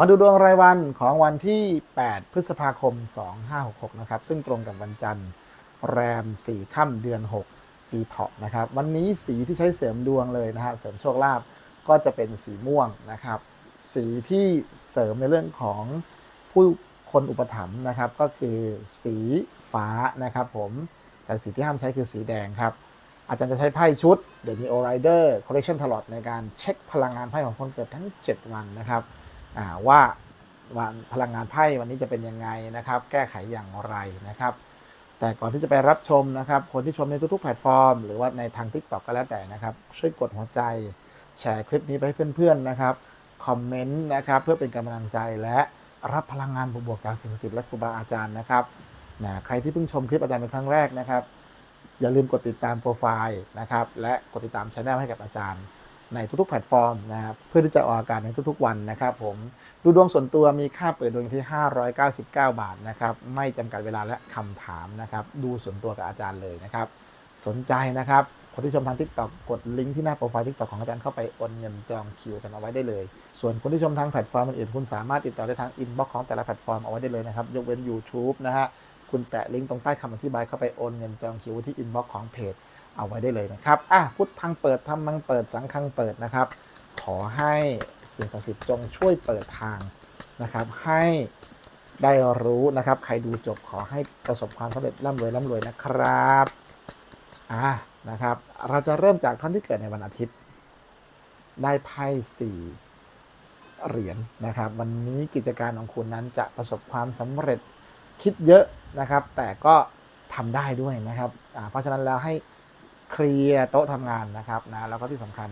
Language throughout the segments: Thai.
มาดูดวงรายวันของวันที่ 8 พฤษภาคม 2566 นะครับ ซึ่งตรงกับวันจันทร์แรม 4 ค่ำเดือน 6 ปีเถาะนะครับ วันนี้สีที่ใช้เสริมดวงเลยนะฮะ เสริมโชคลาภก็จะเป็นสีม่วงนะครับ สีที่เสริมในเรื่องของผู้คนอุปถัมภ์นะครับ ก็คือสีฟ้านะครับผม แต่สีที่ห้ามใช้คือสีแดงครับ อาจารย์จะใช้ไพ่ชุด The Neo Rider Collection ตลอดในการเช็คพลังงานไพ่ของคนเกิดทั้ง 7 วันนะครับ ว่าวันพลังงานไพ่วันนี้จะเป็นยังไงนะครับ แก้ไขอย่างไรนะครับ แต่ก่อนที่จะไปรับชมนะครับ คนที่ชมในทุกๆแพลตฟอร์ม หรือว่าในทาง TikTok ก็แล้วแต่นะครับ ช่วยกดหัวใจแชร์คลิปนี้ไปให้เพื่อนๆนะครับคอมเมนต์นะครับ เพื่อเป็นกำลังใจและรับพลังงานบวกๆจากสิ่งศักดิ์สิทธิ์และครูบาอาจารย์นะครับนะใครที่เพิ่งชมคลิปอาจารย์เป็นครั้งแรกนะครับ อย่าลืมกดติดตามโปรไฟล์นะครับ และกดติดตามช anel ให้กับอาจารย์ ในทุกๆแพลตฟอร์มนะครับเพื่อที่จะออกอากาศในทุกๆวันนะครับผมดูดวงส่วนตัวมีค่าเปิดดวงที่ 599 บาทนะครับไม่จำกัดเวลาและคำถามนะครับดูส่วนตัวกับอาจารย์เลยนะครับสนใจนะครับคนที่ชมทาง TikTok กดลิงก์ที่หน้าโปรไฟล์ TikTok ของอาจารย์เข้าไปโอนเงินจองคิวกันเอาไว้ได้เลย ส่วนคนที่ชมทางแพลตฟอร์มอื่นคุณสามารถติดต่อได้ทางอินบ็อกซ์ของแต่ละแพลตฟอร์มเอาไว้ได้เลยนะครับยกเว้น YouTube นะฮะคุณแตะลิงก์ตรงใต้คำอธิบายเข้าไปโอนเงินจองคิวที่อินบ็อกซ์ของเพจ เอาไว้ได้เลยนะครับอะพุทธังเปิดธรรมังเปิดสังฆังเปิดนะครับ ขอให้สิ่งศักดิ์สิทธิ์จงช่วยเปิดทางนะครับ ให้ได้รู้นะครับ ใครดูจบขอให้ประสบความสำเร็จร่ำรวยร่ำรวยนะครับอะนะครับ เราจะเริ่มจากท่านที่เกิดในวันอาทิตย์ ได้ไพ่สี่เหรียญนะครับ วันนี้กิจการของคุณนั้นจะประสบความสำเร็จคิดเยอะนะครับ แต่ก็ทำได้ด้วยนะครับ เพราะฉะนั้นแล้วให้ เคลียร์โต๊ะทำงานนะครับนะแล้วก็ที่สำคัญ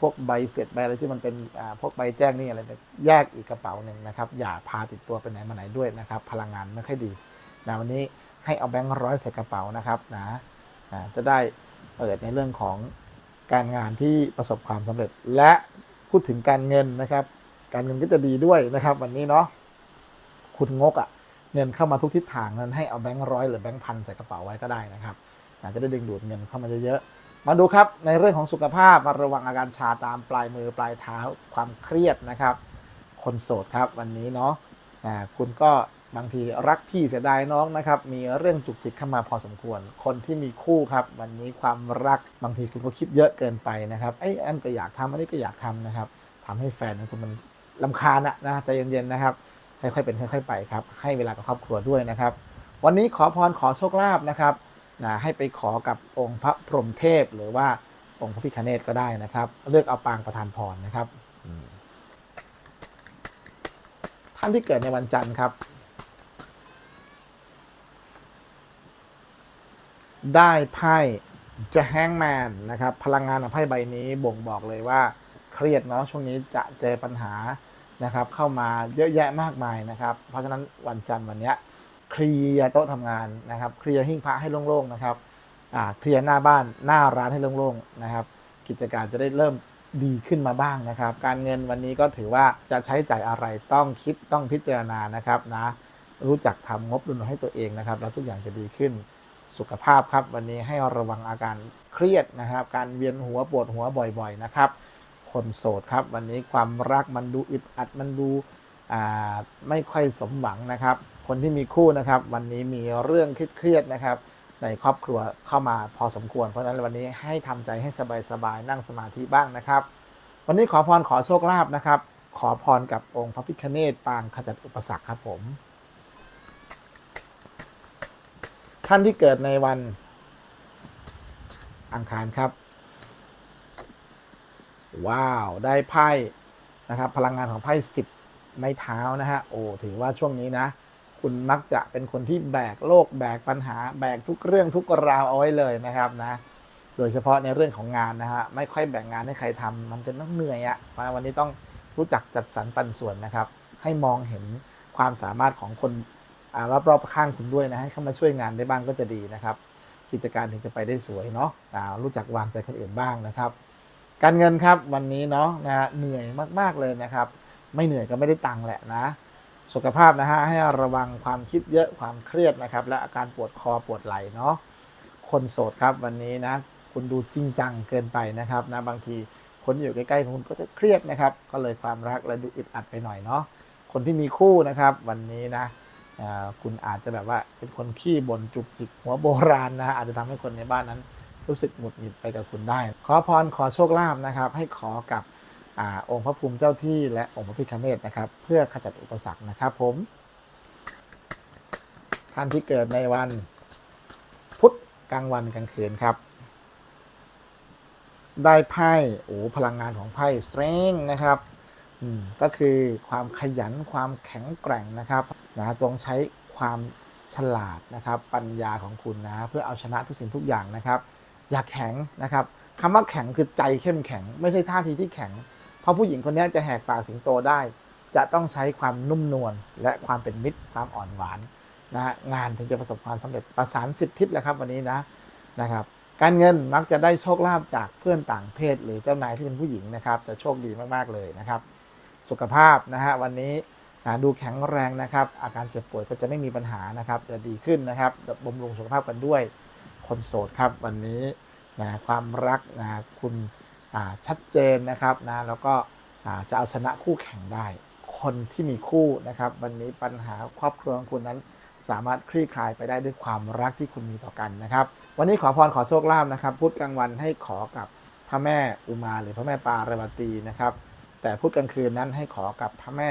พวกใบเสร็จใบอะไรที่มันเป็นพวกใบแจ้งนี่อะไรเนี่ยแยกอีกกระเป๋าหนึ่งนะครับ อย่าพาติดตัวไปไหนมาไหนด้วยนะครับ พลังงานไม่ค่อยดีนะวันนี้ให้เอาแบงค์ร้อยใส่กระเป๋านะครับนะจะได้เปิดในเรื่องของการงานที่ประสบความสำเร็จ และพูดถึงการเงินนะครับ การเงินก็จะดีด้วยนะครับ วันนี้เนาะคุณงกอะ่ะเงินเข้ามาทุกทิศทางนั้นให้เอาแบงค์ร้อยหรือแบงค์พันใส่กระเป๋าไว้ก็ได้นะครับ จจะได้ดึงดูดเงินเข้ามาเยอะๆ มาดูครับในเรื่องของสุขภาพมาระวังอาการชาตามปลายมือปลายเท้าความเครียดนะครับ คนโสดครับวันนี้เนาะคุณก็บางทีรักพี่เสียดายน้องนะครับ มีเรื่องจุกจิกเข้ามาพอสมควร คนที่มีคู่ครับ วันนี้ความรักบางทีคุณก็คิดเยอะเกินไปนะครับไอ้ยอันก็อยากทำอันนี้ก็อยากทำนะครับทำให้แฟนของคุณมันลำคาญอะนะใจเย็นๆนะครับค่อยๆเป็นค่อย ๆ ไปครับให้เวลากับครอบครัวด้วยนะครับ วันนี้ขอพรขอโชคลาภนะครับ นะให้ไปขอกับองค์พระพรหมเทพ หรือว่าองค์พระพิคเนตก็ได้นะครับ เลือกเอาปางประธานพรนะครับอืมท่านที่เกิดในวันจันทร์ครับ ได้ไพ่จะแฮงแมนนะครับ พลังงานของไพ่ใบนี้บ่งบอกเลยว่าเครียดเนาะช่วงนี้จะเจอปัญหานะครับ เข้ามาเยอะแยะมากมายนะครับ เพราะฉะนั้นวันจันทร์วันเนี้ย เคลียร์โต๊ะทำงานนะครับ เคลียร์หิ้งพระให้โล่งๆนะครับอ่าเคลียร์หน้าบ้านหน้าร้านให้โล่งๆนะครับ กิจการจะได้เริ่มดีขึ้นมาบ้างนะครับ การเงินวันนี้ก็ถือว่าจะใช้จ่ายอะไรต้องคิดต้องพิจารณานะครับนะรู้จักทำงบดุลให้ตัวเองนะครับ แล้วทุกอย่างจะดีขึ้นสุขภาพครับ วันนี้ให้ระวังอาการเครียดนะครับ การเวียนหัวปวดหัวบ่อยๆนะครับ คนโสดครับ วันนี้ความรักมันดูอึดอัดมันดูไม่ค่อยสมหวังนะครับ คนที่มีคู่นะครับ วันนี้มีเรื่องเครียดๆนะครับ ในครอบครัวเข้ามาพอสมควร เพราะฉะนั้นวันนี้ให้ทำใจให้สบายๆนั่งสมาธิบ้างนะครับ วันนี้ขอพรขอโชคลาภนะครับ ขอพรกับองค์พระพิฆเนศปางขจัดอุปสรรคครับผม ท่านที่เกิดในวันอังคารครับ ว้าว ได้ไพ่นะครับ พลังงานของไพ่สิบไม้เท้านะฮะ โอ้ ถือว่าช่วงนี้นะ คุณมักจะเป็นคนที่แบกโลกแบกปัญหา แบกทุกเรื่องทุกราวเอาไว้เลยนะครับนะโดยเฉพาะในเรื่องของงานนะฮะไม่ค่อยแบ่งงานให้ใครทำมันจะต้องเหนื่อยอะ่ะมาวันนี้ต้องรู้จักจัดสรรปันส่วนนะครับ ให้มองเห็นความสามารถของคนอ่ารอบๆข้างคุณด้วยนะให้เข้ามาช่วยงานได้บ้างก็จะดีนะครับ กิจการถึงจะไปได้สวยเนาะรู้จักวางใจคนอื่นบ้างนะครับ การเงินครับวันนี้เนาะนะฮะเหนื่อยมากๆเลยนะครับ ไม่เหนื่อยก็ไม่ได้ตังค์แหละนะ สุขภาพนะฮะให้ระวังความคิดเยอะความเครียดนะครับ และอาการปวดคอปวดไหล่เนาะคนโสดครับวันนี้นะ คุณดูจริงจังเกินไปนะครับนะบางทีคนอยู่ใกล้ๆของคุณก็จะเครียดนะครับ ก็เลยความรักและดูอึดอัดไปหน่อยเนาะคนที่มีคู่นะครับ วันนี้นะคุณอาจจะแบบว่าเป็นคนขี้บ่นจุกจิกหัวโบราณนะฮะอาจจะทำให้คนในบ้านนั้นรู้สึกหงุดหงิดไปกับคุณได้ ขอพรขอโชคลาภนะครับ ให้ขอกับ อองค์พระภูมิเจ้าที่และองค์พระพิฆเนศนะครับ เพื่อขจัดอุปสรรคนะครับผม ท่านที่เกิดในวัน พุธกลางวันกลางคืนครับ ได้ไพ่โอ้พลังงานของไพ่ strength นะครับก็คือความขยันความแข็งแกร่งนะครับนะจงใช้ความฉลาดนะครับ ปัญญาของคุณนะเพื่อเอาชนะทุกสิ่งทุกอย่างนะครับ อย่าแข็งนะครับคำว่าแข็งคือใจเข้มแข็ง ไม่ใช่ท่าทีที่แข็ง เพราะผู้หญิงคนนี้จะแหกปากสิงโตได้ จะต้องใช้ความนุ่มนวลและความเป็นมิตรความอ่อนหวานนะฮะงานถึงจะประสบความสำเร็จประสานสิบทิศแหละครับวันนี้นะนะครับ การเงินมักจะได้โชคลาภจากเพื่อนต่างเพศ หรือเจ้านายที่เป็นผู้หญิงนะครับ จะโชคดีมากๆเลยนะครับ สุขภาพนะฮะวันนี้นะดูแข็งแรงนะครับ อาการเจ็บป่วยก็จะไม่มีปัญหานะครับ จะดีขึ้นนะครับบำรุงสุขภาพกันด้วย คนโสดครับวันนี้นะความรักนะคุณ ชัดเจนนะครับนะแล้วก็จะเอาชนะคู่แข่งได้ คนที่มีคู่นะครับ วันนี้ปัญหาครอบครัวของคุณนั้น สามารถคลี่คลายไปได้ด้วยความรักที่คุณมีต่อกันนะครับ วันนี้ขอพรขอโชคลาภนะครับพุธกลางวันให้ขอกับพระแม่อุมาหรือพระแม่ปารวตีนะครับ แต่พุธกลางคืนนั้นให้ขอกับพระแม่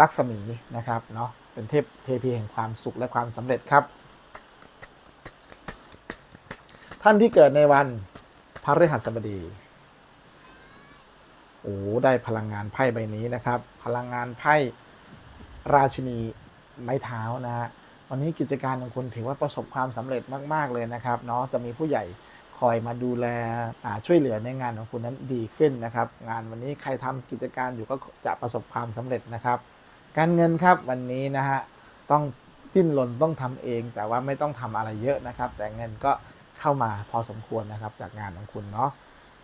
ลักษมีนะครับเนาะเป็นเทพเทพีแห่งความสุขและความสำเร็จครับ ท่านที่เกิดในวัน พระฤหัสบดีโอ้ได้พลังงานไพ่ใบนี้นะครับ พลังงานไพ่ราชินีไม้เท้านะฮะวันนี้กิจการของคุณถือว่าประสบความสำเร็จมาก ๆ เลยนะครับเนาะจะมีผู้ใหญ่คอยมาดูแลช่วยเหลือในงานของคุณนั้นดีขึ้นนะครับ งานวันนี้ใครทำกิจการอยู่ก็จะประสบความสำเร็จนะครับ การเงินครับวันนี้นะฮะต้องดิ้นรนต้องทำเองแต่ว่าไม่ต้องทำอะไรเยอะนะครับ แต่เงินก็ เข้ามาพอสมควรนะครับ จากงานของคุณเนาะ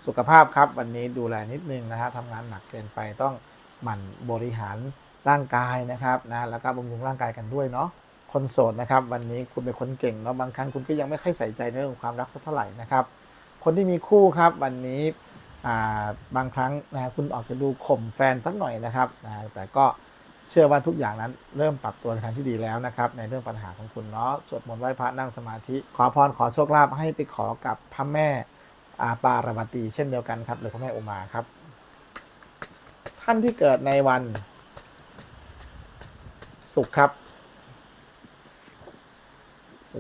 สุขภาพครับ วันนี้ดูแลนิดนึงนะฮะทำงานหนักเกินไปต้องหมั่นบริหารร่างกายนะครับนะแล้วก็บำรุงร่างกายกันด้วยเนาะคนโสดนะครับ วันนี้คุณเป็นคนเก่งเนาะบางครั้งคุณก็ยังไม่ค่อยใส่ใจในเรื่องความรักสักเท่าไหร่นะครับ คนที่มีคู่ครับวันนี้บางครั้งนะคุณออกจะดูข่มแฟนสักหน่อยนะครับนะแต่ก็ เชื่อว่าทุกอย่างนั้นเริ่มปรับตัวในทางที่ดีแล้วนะครับ ในเรื่องปัญหาของคุณเนาะสวดมนต์ไหว้พระนั่งสมาธิ ขอพรขอโชคลาภให้ไปขอกับพระแม่อาปารวตีเช่นเดียวกันครับหรือพระแม่อุมาครับ ท่านที่เกิดในวันศุกร์ครับ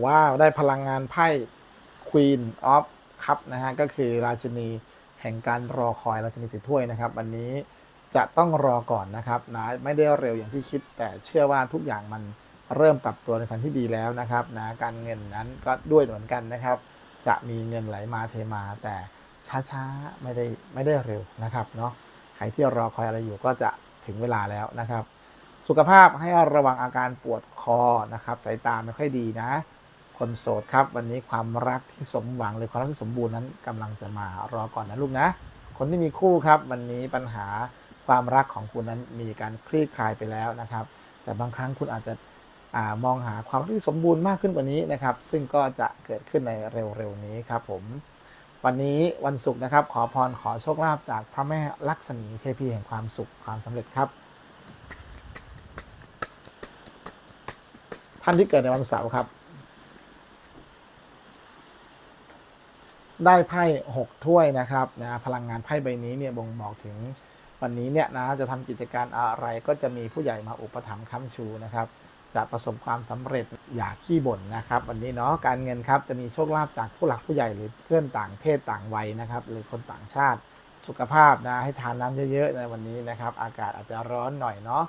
ว้าวได้พลังงานไพ่ Queen of Cup นะฮะก็คือราชินีแห่งการรอคอยราชินีถือถ้วยนะครับ วันนี้ จะต้องรอก่อนนะครับนะไม่ได้เร็วอย่างที่คิด แต่เชื่อว่าทุกอย่างมันเริ่มปรับตัวในทางที่ดีแล้วนะครับนะการเงินนั้นก็ด้วยเหมือนกันนะครับ จะมีเงินไหลมาเทมา แต่ช้าๆไม่ได้ไม่ได้เร็วนะครับเนาะใครที่รอคอยอะไรอยู่ก็จะถึงเวลาแล้วนะครับ สุขภาพให้ระวังอาการปวดคอนะครับ สายตาไม่ค่อยดีนะ คนโสดครับ วันนี้ความรักที่สมหวังหรือความรักที่สมบูรณ์นั้นกำลังจะมารอก่อนนะลูกนะ คนที่มีคู่ครับ วันนี้ปัญหา ความรักของคุณนั้นมีการคลี่คลายไปแล้วนะครับ แต่บางครั้งคุณอาจจะอมองหาความที่สมบูรณ์มากขึ้นกว่านี้นะครับ ซึ่งก็จะเกิดขึ้นในเร็วๆนี้ครับผม วันนี้วันศุกร์นะครับ ขอพรขอโชคลาภจากพระแม่ลักษมีเทพีแห่งความสุขความสำเร็จครับ ท่านที่เกิดในวันเสาร์ครับ ได้ไพ่หกถ้วยนะครับนะพลังงานไพ่ใบนี้เนี่ยบ่งบอกถึง วันนี้เนี่ยนะจะทำกิจการอะไรก็จะมีผู้ใหญ่มาอุปถัมภ์ค้ำชูนะครับจะประสบความสำเร็จอย่าขี้บ่นนะครับ วันนี้เนาะการเงินครับจะมีโชคลาภจากผู้หลักผู้ใหญ่หรือเพื่อนต่างเพศต่างวัยนะครับหรือคนต่างชาติสุขภาพนะให้ทานน้ำเยอะๆในวันนี้นะครับ อากาศอาจจะร้อนหน่อยเนาะ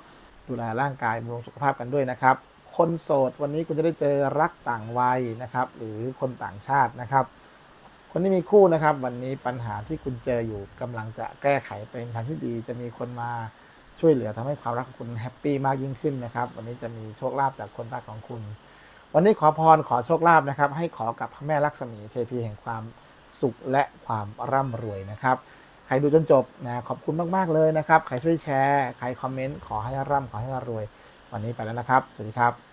ดูแลร่างกายบำรุงสุขภาพกันด้วยนะครับ คนโสดวันนี้คุณจะได้เจอรักต่างวัยนะครับ หรือคนต่างชาตินะครับ คนที่มีคู่นะครับ วันนี้ปัญหาที่คุณเจออยู่กำลังจะแก้ไขเป็นทางที่ดี จะมีคนมาช่วยเหลือทำให้ความรักของคุณแฮปปี้มากยิ่งขึ้นนะครับ วันนี้จะมีโชคลาภจากคนรักของคุณ วันนี้ขอพรขอโชคลาภนะครับ ให้ขอกับพระแม่ลักษมีเทพีแห่งความสุขและความร่ำรวยนะครับใครดูจนจบนะขอบคุณมากๆเลยนะครับ ใครช่วยแชร์ ใครคอมเมนต์ขอให้ร่ำขอให้รวย วันนี้ไปแล้วนะครับ สวัสดีครับ